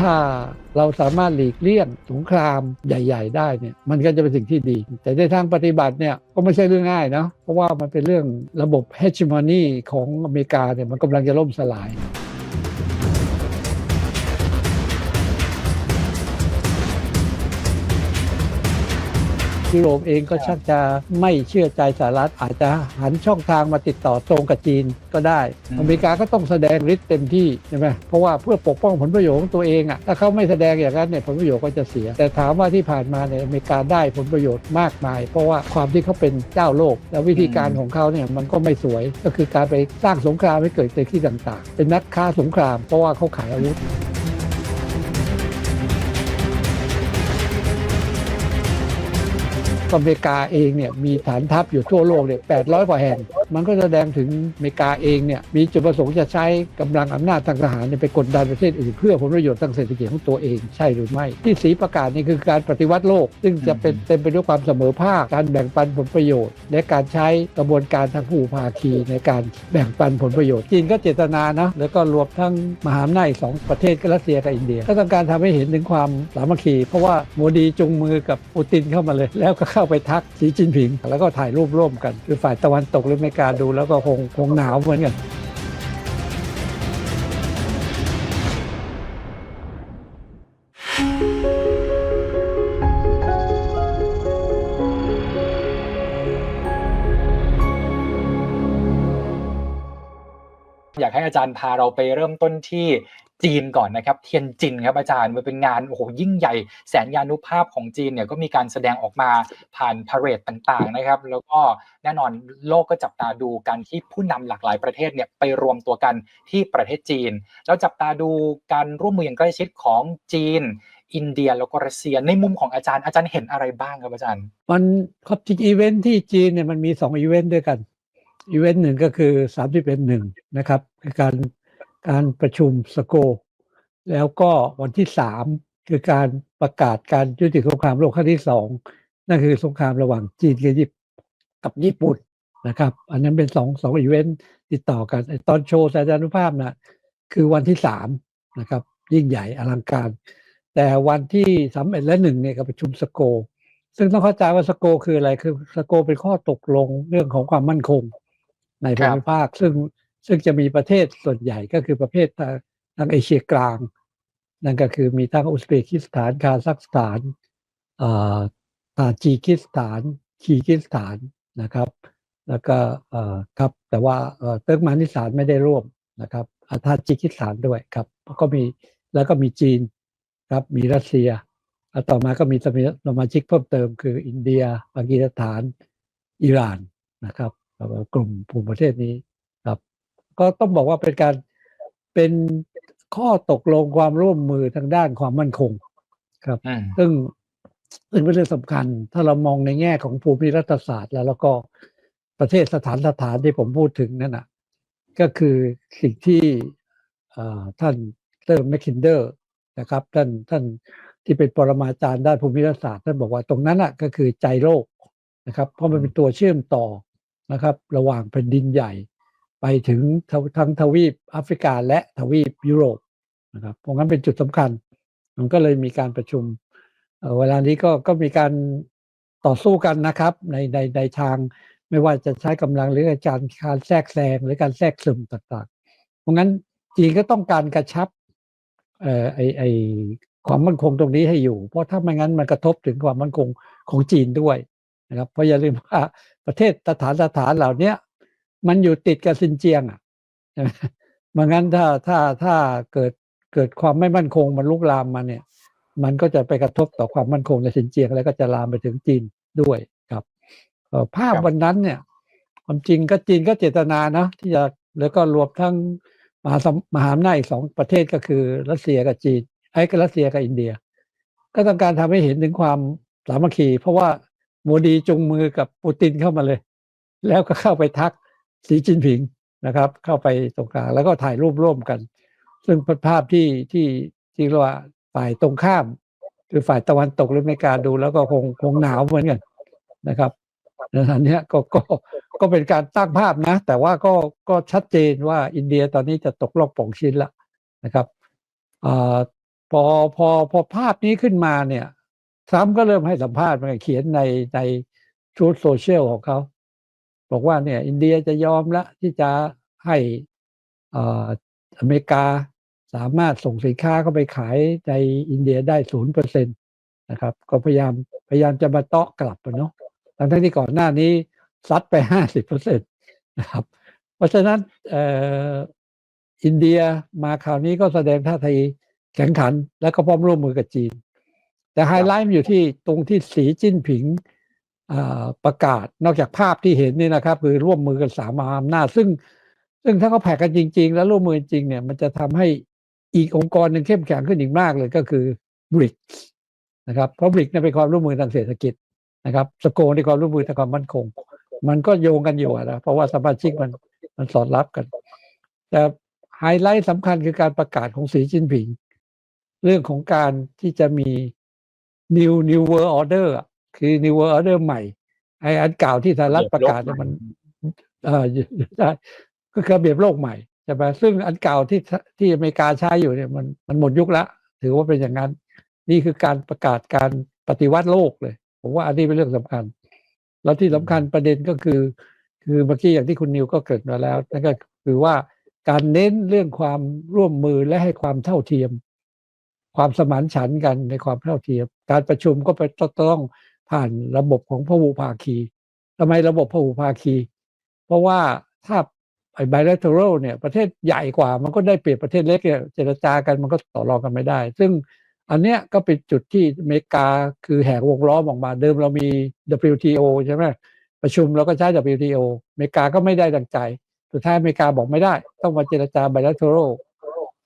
ถ้าเราสามารถหลีกเลี่ยงสงครามใหญ่ ๆ ได้เนี่ยมันก็จะเป็นสิ่งที่ดี แต่ในทางปฏิบัติเนี่ยก็ไม่ใช่เรื่องง่ายนะเพราะว่ามันเป็นเรื่องระบบ hegemony ของอเมริกาเนี่ยมันกำลังจะล่มสลาย ยุโรปเองก็ชักจะไม่เชื่อใจสหรัฐอาจจะหันช่องทางมาติดต่อตรงกับจีนก็ได้อืมอเมริกาก็ต้องแสดงฤทธิ์เต็มที่ใช่ไหมเพราะว่าเพื่อปกป้องผลประโยชน์ของตัวเองอะ่ะถ้าเขาไม่แสดงอย่างนั้นเนี่ยผลประโยชน์ก็จะเสีย แต่ถามว่าที่ผ่านมาเนี่ยอเมริกาได้ผลประโยชน์มากมาย เพราะว่าความที่เขาเป็นเจ้าโลก แล้ววิธีการของเขาเนี่ยมันก็ไม่สวยก็คือการไปสร้างสงครามให้เกิดในที่ต่างๆ เป็นนักค้าสงคราม เพราะว่าเขาขายอาวุธ อเมริกาเองเนี่ยมีฐานทัพอยู่ทั่วโลกเนี่ย800กว่าแห่งมันก็แสดงถึงอเมริกาเองเนี่ยมีจุดประสงค์จะใช้กำลังอำนาจทางทหารไปกดดันประเทศอื่นเพื่อผลประโยชน์ทางเศรษฐกิจของตัวเองใช่หรือไม่ ที่สีประกาศนี่คือการปฏิวัติโลก ซึ่งจะเป็นเต็มไปด้วยความเสมอภาคการแบ่งปันผลประโยชน์ และการใช้กระบวนการทางผู้ภาคีในการแบ่งปันผลประโยชน์จีนก็เจตนานะแล้วก็รวมทั้งมหาอำนาจสองประเทศก็รัสเซียกับอินเดีย ก็ต้องการทำให้เห็นถึงความสามัคคี เพราะว่าโมดีจุงมือกับปูตินเข้ามาเลย แล้วก็เข้าไปทักสีจินผิง แล้วก็ถ่ายรูปร่วมกัน คือฝ่ายตะวันตกหรืออเมกาดูแล้วก็คงคงหนาวเหมือนกันอยากให้อาจารย์พาเราไปเริ่มต้นที่ จีนก่อนนะครับเทียนจินครับอาจารย์มันเป็นงานโอ้โหยิ่งใหญ่แสนยานุภาพของจีนเนี่ยก็มีการแสดงออกมาผ่านพาเรดต่างๆนะครับ แล้วก็แน่นอนโลกก็จับตาดูการที่ผู้นำหลากหลายประเทศเนี่ยไปรวมตัวกันที่ประเทศจีน แล้วจับตาดูการร่วมมืออย่างใกล้ชิดของจีน อินเดียแล้วก็รัสเซียในมุมของอาจารย์อาจารย์เห็นอะไรบ้างครับอาจารย์ มันครับจริงอีเวนท์ที่จีนเนี่ยมันมีสองอีเวนท์ด้วยกันอีเวนต์หนึ่งก็คือสามสิบเอ็ดหนึ่งนะครับคือการ การประชุมสโก แล้วก็วันที่สามคือการประกาศการยุติสงครามโลกครั้งที่สองนั่นคือสงครามระหว่างจีนกับญี่ปุ่นกับญี่ปุ่นนะครับ อันนั้นเป็นสองสองอีเวนต์ติดต่อกันตอนโชว์สายานุภาพนะคือวันที่สามนะครับ ยิ่งใหญ่อลังการ แต่วันที่สามเอ็ดและหนึ่งเนี่ยก็ประชุมสโก ซึ่งต้องเข้าใจว่าสโกคืออะไรคือสโกเป็นข้อตกลงเรื่องของความมั่นคงในภูมิภาคซึ่ง ซึ่งจะมีประเทศส่วนใหญ่ก็คือประเภททางทางเอเชียกลาง นั่นก็คือมีทั้งอุซเบกิสถานคาซัคสถานเอ่อตาจีกิสถานคีกิสถานนะครับ แล้วก็ครับแต่ว่าเติร์กมานิสถานไม่ได้ร่วมนะครับอาทาจิกิสถานด้วยครับแล้วก็มีแล้วก็มีจีนครับมีรัสเซียแล้วต่อมาก็มีสมาชิกเพิ่มเติมคืออินเดียปากีสถานอิหร่านนะครับกลุ่มกลุ่มประเทศนี้ ก็ต้องบอกว่าเป็นการเป็นข้อตกลงความร่วมมือทางด้านความมั่นคงครับอืมซึ่งซึ่งเป็นเรื่องสำคัญ ถ้าเรามองในแง่ของภูมิรัฐศาสตร์ แล้วแล้วก็ประเทศสถานสถานที่ผมพูดถึงนั่นน่ะก็คือสิ่งที่เอ่อท่านเตอร์แมคคินเดอร์นะครับท่านท่านที่เป็นปรมาจารย์ด้านภูมิรัฐศาสตร์ท่านบอกว่าตรงนั้นอะก็คือใจโลกนะครับ เพราะมันเป็นตัวเชื่อมต่อนะครับ ระหว่างแผ่นดินใหญ่ ไปถึงทั้งทวีปแอฟริกาและทวีปยุโรปนะครับเพราะงั้นเป็นจุดสำคัญ มันก็เลยมีการประชุมเอ่อเวลานี้ก็ก็มีการต่อสู้กันนะครับในในในทางไม่ว่าจะใช้กำลังหรือการการแทรกแซงหรือการแทรกซึมต่างๆ เพราะงั้นจีนก็ต้องการกระชับเอ่อไอไอความมั่นคงตรงนี้ให้อยู่ เพราะถ้าไม่งั้นมันกระทบถึงความมั่นคงของจีนด้วยนะครับเพราะอย่าลืมว่าประเทศสถานสถานเหล่านี้ มันอยู่ติดกับซินเจียงอะไหมไมันงั้นถ้าถ้าถ้าเกิดเกิดความไม่มั่นคงมันลุกลามมาเนี่ย มันก็จะไปกระทบต่อความมั่นคงในซินเจียงแล้วก็จะลามไปถึงจีนด้วยครับภาพวันนั้นเนี่ยความจริงก็จีนก็เจตนานะที่จะแล้วก็รวมทั้งมหามหาอำนาจอีกสองประเทศก็คือรัสเซียกับจีนไอ้ก็รัสเซียกับอินเดีย ก็ต้องการทำให้เห็นถึงความสามัคคี เพราะว่าโมดีจุงมือกับปูตินเข้ามาเลย แล้วก็เข้าไปทัก สีจิ้นผิงนะครับ เข้าไปตรงกลางแล้วก็ถ่ายรูปร่วมกัน ซึ่งภาพที่ที่ที่เรียกว่าฝ่ายตรงข้าม คือฝ่ายตะวันตกหรืออเมริกาดูแล้วก็คงคงหนาวเหมือนกันนะครับดันั้นเนี้ก็ก็ก็เป็นการตั้งภาพนะ แต่ว่าก็ก็ชัดเจนว่าอินเดียตอนนี้จะตกลอกป่องชิ้นละนะครับอพอพอพอภาพนี้ขึ้นมาเนี่ยทรัมป์ก็เริ่มให้สัมภาษณ์มาเขียนในในทูตโซเชียลของเขา บอกว่าเนี่ยอินเดียจะยอมละที่จะให้ออเมริกาสามารถส่งสินค้าเข้าไปขายในอินเดียได้ศูนย์เปอร์เซ็นตนะครับ ก็พยายามพยายามจะมาเตาะกลับเนาะทั้งที่ก่อนหน้านี้ซัดไปห้าสิบเปอร์เซ็นตนะครับ เพราะฉะนั้นอินเดียมาคราวนี้ก็แสดงท่าทีแข็งขัน และก็พร้อมร่วมมือกับจีน แต่ไฮไลท์อยู่ที่ตรงที่สีจิ้นผิง ประกาศนอกจากภาพที่เห็นนี่นะครับ คือร่วมมือกันสามมหาอำนาจซึ่ง ซึ่งถ้าเขาแผกกันจริง ๆ แล้วร่วมมือจริงเนี่ย มันจะทำให้อีกองค์กรหนึ่งเข้มแข็งขึ้นอีกมากเลยก็คือ BRICS นะครับเพราะ BRICS เนี่ยเป็นความร่วมมือทางเศรษฐกิจนะครับสโกในความร่วมมือทางความมั่นคง มันก็โยงกันอยู่นะเพราะว่าสมาชิกมันมันสอดรับกัน แต่ไฮไลท์สำคัญคือการประกาศของสีจิ้นผิง เรื่องของการที่จะมี new new world order คือ new world order ใหม่ ไอ้อันเก่าที่สหรัฐประกาศเนี่ยมันเออใช่ก็คือระเบียบโลกใหม่ใช่ไหมซึ่งอันเก่าที่ที่อเมริกาใช้อยู่เนี่ยมันมันหมดยุคละ ถือว่าเป็นอย่างนั้น นี่คือการประกาศการปฏิวัติโลกเลย ผมว่าอันนี้เป็นเรื่องสำคัญ แล้วที่สำคัญประเด็นก็คือ คือเมื่อกี้อย่างที่คุณนิวก็เกริดมาแล้วนั่นก็คือว่าการเน้นเรื่องความร่วมมือและให้ความเท่าเทียม ความสมานฉันท์กันในความเท่าเทียม การประชุมก็ไปต้อง ผ่านระบบของพหุภาคีทำไมระบบพหุภาคี เพราะว่าถ้าไอ้ bilateral เนี่ยประเทศใหญ่กว่ามันก็ได้เปรียบประเทศเล็กเนี่ยเจรจากันมันก็ต่อรองกันไม่ได้ ซึ่งอันเนี้ยก็เป็นจุดที่อเมริกาคือแหกวงล้อมออกมาเดิมเรามี WTO ใช่ไหมประชุมเราก็ใช้ WTO อเมริกาก็ไม่ได้ดังใจ สุดท้ายอเมริกาบอกไม่ได้ ต้องมาเจรจา bilateral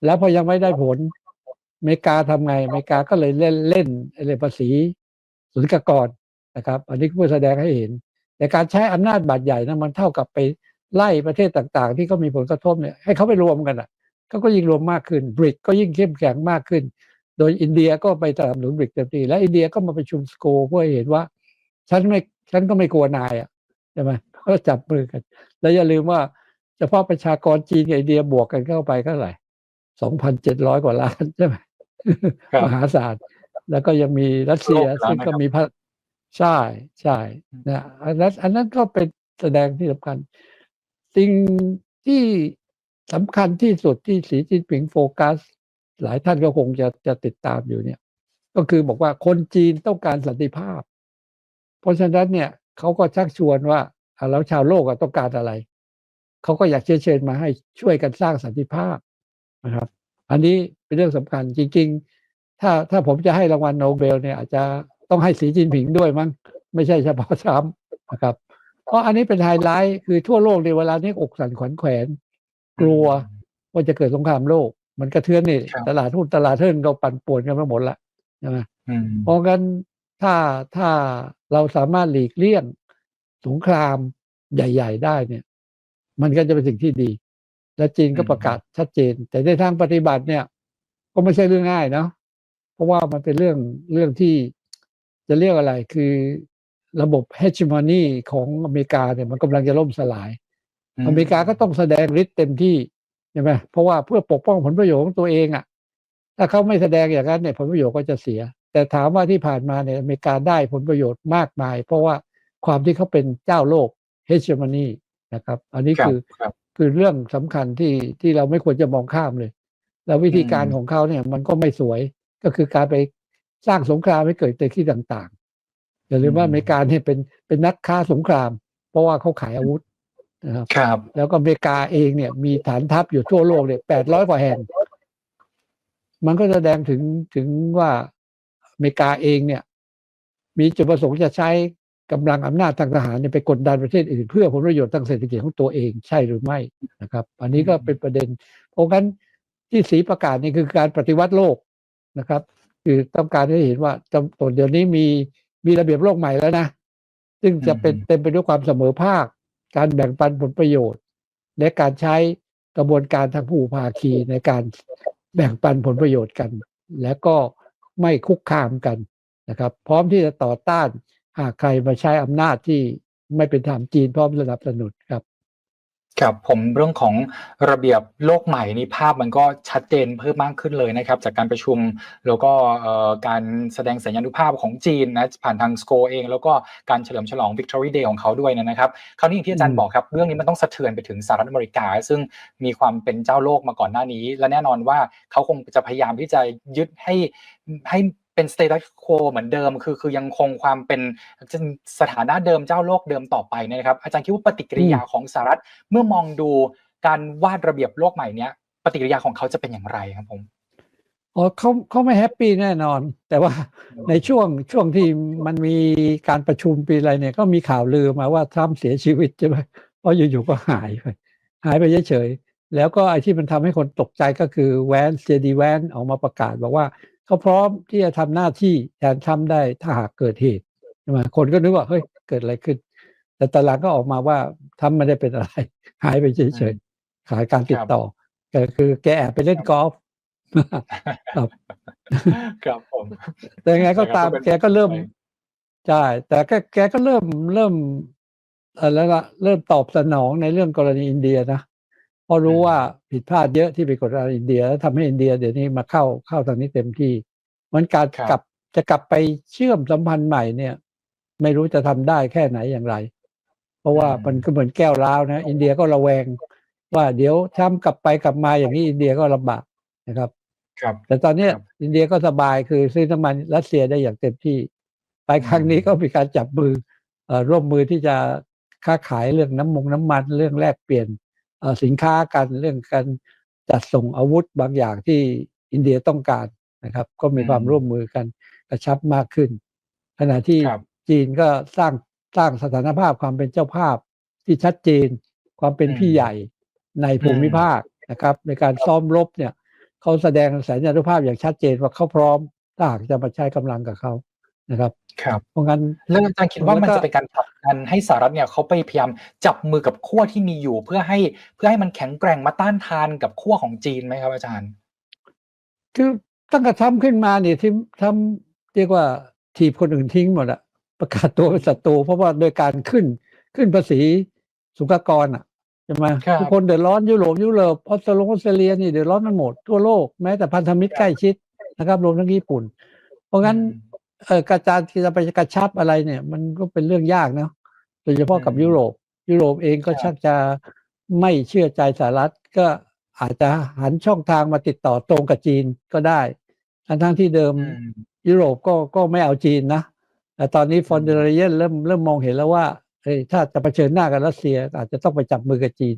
แล้วพอยังไม่ได้ผลอเมริกาทำไงอเมริกาก็เลยเล่นเล่นเรื่องภาษี สุลกากรนะครับ อันนี้เพื่อแสดงให้เห็น แต่การใช้อำนาจบาดใหญ่นะมันเท่ากับไปไล่ประเทศต่างๆ ที่เขามีผลกระทบเนี่ยให้เขาไปรวมกันอะเขาก็ยิ่งรวมมากขึ้นบริกก็ยิ่งเข้มแข็งมากขึ้น โดยอินเดียก็ไปสนับสนุนบริกเต็มที่และอินเดียก็มาประชุมสโกเพื่อให้เห็นว่า ฉันไม่ฉันก็ไม่กลัวนายอะใช่ไหมก็จับมือกัน แล้วอย่าลืมว่าเฉพาะประชากรจีนกับอินเดียบวกกันเข้าไปก็เท่าไหร่สองพันเจ็ดร้อยกว่าล้านใช่ไหมครับมหาศาล แล้วก็ยังมีรัสเซียโลกแล้วซึ่งก็นะครับมีพระใช่ใช่นะอันนั้นอันนั้นก็เป็นแสดงที่สำคัญ สิ่งที่สำคัญที่สุดที่สีจิ้นผิงโฟกัส หลายท่านก็คงจะจะติดตามอยู่เนี่ย ก็คือบอกว่าคนจีนต้องการสันติภาพ เพราะฉะนั้นเนี่ยเขาก็ชักชวนว่าอะแล้วชาวโลกอะต้องการอะไร เขาก็อยากเชิญเชิญมาให้ช่วยกันสร้างสันติภาพนะครับ อันนี้เป็นเรื่องสำคัญจริงๆ ถ้าถ้าผมจะให้รางวัลโนเบลเนี่ยอาจจะต้องให้สีจิ้นผิงด้วยมั้งไม่ใช่เฉพาะทรัมป์นะครับเพราะอันนี้เป็นไฮไลท์คือทั่วโลกในเวลานี้อกสั่นขวัญแขวน กลัวว่าจะเกิดสงครามโลก มันกระเทือนนี่ครับตลาดหุ้นตลาดเทินก็ปั่นป่วนกันไปหมดละใช่ไหมอืมเพราะงั้นถ้าถ้าเราสามารถหลีกเลี่ยงสงครามใหญ่ ๆ ได้เนี่ย มันก็จะเป็นสิ่งที่ดี และจีนก็อืมประกาศชัดเจน แต่ในทางปฏิบัติเนี่ย ก็ไม่ใช่เรื่องง่ายเนาะเพ ราะว่ามันเป็นเรื่องเรื่องที่จะเรียกอะไรคือระบบ hegemony ของอเมริกาเนี่ยมันกำลังจะล่มสลาย อเมริกาก็ต้องแสดงฤทธิ์เต็มที่ใช่ไหมเพราะว่าเพื่อปกป้องผลประโยชน์ของตัวเองอะ่ะ ถ้าเขาไม่แสดงอย่างนั้นเนี่ยผลประโยชน์ก็จะเสีย แต่ถามว่าที่ผ่านมาเนี่ยอเมริกาได้ผลประโยชน์มากมาย เพราะว่าความที่เขาเป็นเจ้าโลก hegemony นะครับ อันนี้ครับคือครับคือเรื่องสำคัญที่ที่เราไม่ควรจะมองข้ามเลย แล้ววิธีการอืมของเขาเนี่ยมันก็ไม่สวย ก็คือการไปสร้างสงครามให้เกิดในที่ต่างๆอย่าลืมว่าอเมริกาเนี่ยเป็นเป็นนักค้าสงคราม เพราะว่าเขาขายอาวุธนะครับครับ แล้วก็อเมริกาเองเนี่ยมีฐานทัพอยู่ทั่วโลกเนี่ยแปดร้อยกว่าแห่งมันก็แสดงถึงถึงว่าอเมริกาเองเนี่ย มีจุดประสงค์จะใช้กำลังอำนาจทางทหารเนี่ยไปกดดันประเทศอื่นเพื่อผลประโยชน์ทางเศรษฐกิจของตัวเองใช่หรือไม่นะครับ อันนี้ก็เป็นประเด็น เพราะงั้นที่สีประกาศนี่คือการปฏิวัติโลก นะครับ คือต้องการให้เห็นว่าจำตนเดี๋ยวนี้มีมีระเบียบโลกใหม่แล้วนะ ซึ่งจะเป็นอืมเต็มไปด้วยความเสมอภาค การแบ่งปันผลประโยชน์ และการใช้กระบวนการทางผู้ภาคีในการแบ่งปันผลประโยชน์กัน และก็ไม่คุกคามกันนะครับ พร้อมที่จะต่อต้านหากใครมาใช้อำนาจที่ไม่เป็นธรรมจีนพร้อมสนับสนุนครับ ครับผมเรื่องของระเบียบโลกใหม่นี่ภาพมันก็ชัดเจนเพิ่มมากขึ้นเลยนะครับ จากการประชุมแล้วก็เอ่อการแสดงสัญญานุภาพของจีนนะผ่านทางสโกเอง แล้วก็การเฉลิมฉลอง Victory Day ของเขาด้วยนะครับคราวนี้อย่างที่อาจารย์บอกครับ เรื่องนี้มันต้องสะเทือนไปถึงสหรัฐอเมริกา ซึ่งมีความเป็นเจ้าโลกมาก่อนหน้านี้ และแน่นอนว่าเขาคงจะพยายามที่จะยึดให้ให้ เป็นสเตตัสโคเหมือนเดิม คือคือยังคงความเป็นสถานะเดิมเจ้าโลกเดิมต่อไปเนยนะครับ อาจารย์คิดว่าปฏิกิริยาของสหรัฐเมื่อมองดูการวาดระเบียบโลกใหม่เนี้ยปฏิกิริยาของเขาจะเป็นอย่างไรครับผมอ๋อเขาเขาไม่แฮปปี้แน่นอน แต่ว่าในช่วงช่วงที่มันมีการประชุมปีอะไรเนี่ย ก็มีข่าวลือมาว่าทรัมป์เสียชีวิตใช่ไหมเพราะอยู่ๆก็หายไป หายไปเฉยๆแล้วก็ไอ้ที่มันทำให้คนตกใจก็คือแวนเจดีแวนออกมาประกาศบอกว่า เขาพร้อมที่จะทำหน้าที่แทนทรัมป์ได้ถ้าหากเกิดเหตุใช่ไหมคนก็นึกว่าเฮ้ยเกิดอะไรขึ้น แต่ตอนหลังก็ออกมาว่าทรัมป์ไม่ได้เป็นอะไร หายไปเฉยๆขายการติดต่อก็คือแกแอบไปเล่นกอล์ฟครับครับผมแต่ยังไงก็ตามนะครับแกก็เริ่มไปใช่แต่แกแกก็เริ่มเริ่มเออแล้วละเริ่มตอบสนองในเรื่องกรณีอินเดียนะเพ ราะรู้ว่าผิดพลาดเยอะที่ไปกดดันอินเดียแล้วทำให้อินเดียเดี๋ยวนี้มาเข้าเข้าทางนี้เต็มที่มันการครับกลับจะกลับไปเชื่อมสัมพันธ์ใหม่เนี่ย ไม่รู้จะทำได้แค่ไหนอย่างไร เพราะว่ามันก็เหมือนแก้วร้าวนะ อินเดียก็ระแวง ว่าเดี๋ยวทำกลับไปกลับมาอย่างนี้อินเดียก็ลำบากนะครับ ครับ แต่ตอนเนี้ยครับอินเดียก็สบายคือซื้อน้ำมันรัสเซียได้อย่างเต็มที่ ไปครั้งนี้อืมก็มีการจับมือเอ่อร่วมมือที่จะค้าขายเรื่องน้ำมงน้ำมันเรื่องแลกเปลี่ยนเอ่อ สินค้ากันเรื่องการจัดส่งอาวุธบางอย่างที่อินเดียต้องการนะครับ ก็มีความร่วมมือกันกระชับมากขึ้น ขณะที่ครับจีนก็สร้างสร้างสถานภาพความเป็นเจ้าภาพที่ชัดเจนความเป็นพี่ใหญ่ในภูมิภาคนะครับ ในการซ้อมรบเนี่ยเขาแสดงสัญญานุภาพอย่างชัดเจนว่าเขาพร้อมถ้าหากจะมาใช้กำลังกับเขา นะครับครับเพราะงั้นแล้วอาจารย์คิดว่ามันแล้วก็จะเป็นการผลักดันให้สหรัฐเนี่ยเขาไปพยายามจับมือกับขั้วที่มีอยู่ เพื่อให้เพื่อให้มันแข็งแกร่งมาต้านทานกับขั้วของจีนไหมครับ อาจารย์ คือตั้งแต่ทำขึ้นมาเนี่ยที่ทำเรียกว่าถีบคนอื่นทิ้งหมดอะประกาศตัวเป็นศัตรูเพราะว่าโดยการขึ้นขึ้นภาษีสุลกากรอะใช่ไหมครับทุกคนเดือดร้อนยุโรปยุโรปออสเตรเลียออสเตรเลียนี่เดือดร้อนกันหมดทั่วโลกแม้แต่พันธมิตรใกล้ชิดนะครับรวมทั้งญี่ปุ่น เพราะงั้น เออกระจายที่จะไปกระชับอะไรเนี่ย มันก็เป็นเรื่องยากเนาะโดยเฉพาะกับอืมยุโรป ยุโรปเองก็ครับชักจะไม่เชื่อใจสหรัฐก็อาจจะหันช่องทางมาติดต่อตรงกับจีนก็ได้ทั้งทั้งที่เดิมอืมยุโรปก็ก็ไม่เอาจีนนะแต่ตอนนี้ฟอนเดอร์เรเยนเริ่มเริ่มมองเห็นแล้วว่าเอ้ยถ้าจะเผชิญหน้ากับรัสเซีย อาจจะต้องไปจับมือกับจีน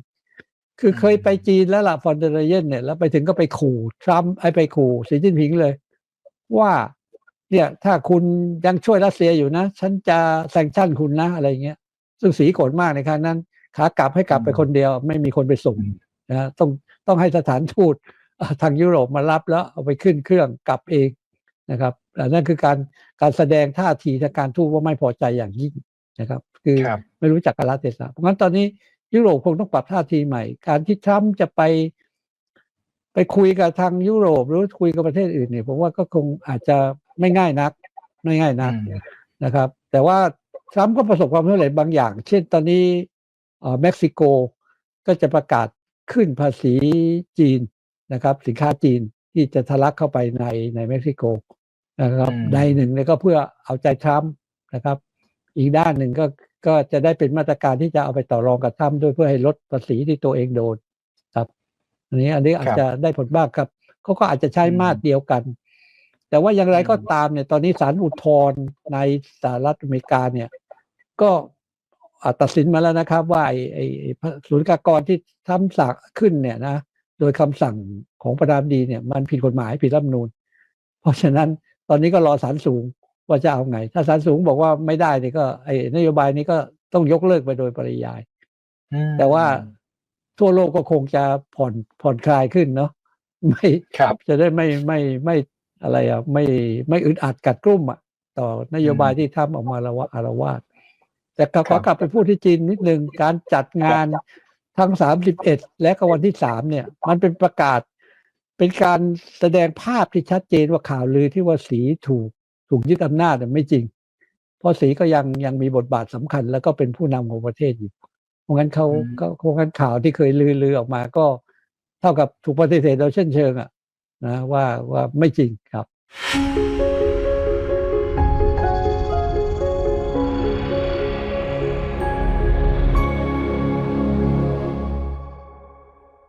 คือเคยไปจีนแล้วล่ะฟอนเดอร์เรเยนเนี่ยแล้วไปถึงก็ไปขู่ทรัมป์ไอ้ไปขู่สีจิ้นผิงเลย ว่า เนี่ยถ้าคุณยังช่วยรัสเซียอยู่นะ ฉันจะแซงชั่นคุณนะอะไรเงี้ย ซึ่งสีโกรธมากในครั้งนั้น ขากลับให้กลับไปคนเดียว ไม่มีคนไปส่งอืมนะต้องต้องให้สถานทูตเอ่อทางยุโรปมารับแล้วเอาไปขึ้นเครื่องกลับเองนะครับอันนั่นคือการการแสดงท่าทีทางการทูตว่าไม่พอใจอย่างยิ่งนะครับ คือครับไม่รู้จักกาลเทศะเพราะงั้นตอนนี้ยุโรปคงต้องปรับท่าทีใหม่ การที่ทรัมป์จะไป ไปคุยกับทางยุโรปหรือคุยกับประเทศอื่นเนี่ยผมว่าก็คงอาจจะ ไม่ง่ายนัก ไม่ง่ายนักอืมนะครับ แต่ว่าทรัมป์ก็ประสบความสำเร็จบางอย่าง เช่นตอนนี้เอ่อเม็กซิโกก็จะประกาศขึ้นภาษีจีนนะครับ สินค้าจีนที่จะทะลักเข้าไปในในเม็กซิโกนะครับอืมในหนึ่งเนี่ยก็เพื่อเอาใจทรัมป์นะครับ อีกด้านหนึ่งก็ก็จะได้เป็นมาตรการที่จะเอาไปต่อรองกับทรัมป์ด้วยเพื่อให้ลดภาษีที่ตัวเองโดนครับ อันนี้อันนี้อาจจะได้ผลบ้างครับเขาก็อาจจะใช้อืมมาตรเดียวกัน แต่ว่าอย่างไรก็อืมตามเนี่ยตอนนี้ศาลอุทธรณ์ในสหรัฐอเมริกาเนี่ย ก็อ่าตัดสินมาแล้วนะครับ ว่าไอ้ไอ้ไอ้ศูนย์กากรที่ทำสักขึ้นเนี่ยนะโดยคำสั่งของประธานาธิบดีเนี่ย มันผิดกฎหมายผิดรัฐธรรมนูญเพราะฉะนั้นตอนนี้ก็รอศาลสูงว่าจะเอาไง ถ้าศาลสูงบอกว่าไม่ได้เนี่ยก็ไอ้นโยบายนี้ก็ต้องยกเลิกไปโดยปริยายอืมแต่ว่าทั่วโลกก็คงจะผ่อนผ่อนคลายขึ้นเนาะไม่ครับจะได้ไม่ไม่ไม่ อะไรอะไม่ไม่อึดอัดกัดกรุ่มอะต่อนโยบายที่ทำออกมาละวะอารวาสแต่ขอกลับไปพูดที่จีนนิดนึงการจัดงานทั้งสามสิบเอ็ดและก็วันที่สามเนี่ย มันเป็นประกาศ เป็นการแสดงภาพที่ชัดเจนว่าข่าวลือที่ว่าสีถูกถูกยึดอำนาจไม่จริง เพราะสีก็ยังยังมีบทบาทสำคัญ แล้วก็เป็นผู้นำของประเทศอยู่เพราะงั้นเขาเขาเพราะงั้นข่าวที่เคยลือลือออกมาก็ เท่ากับถูกปฏิเสธเราเช่นเชิงอะ นะว่าว่าไม่จริงครับ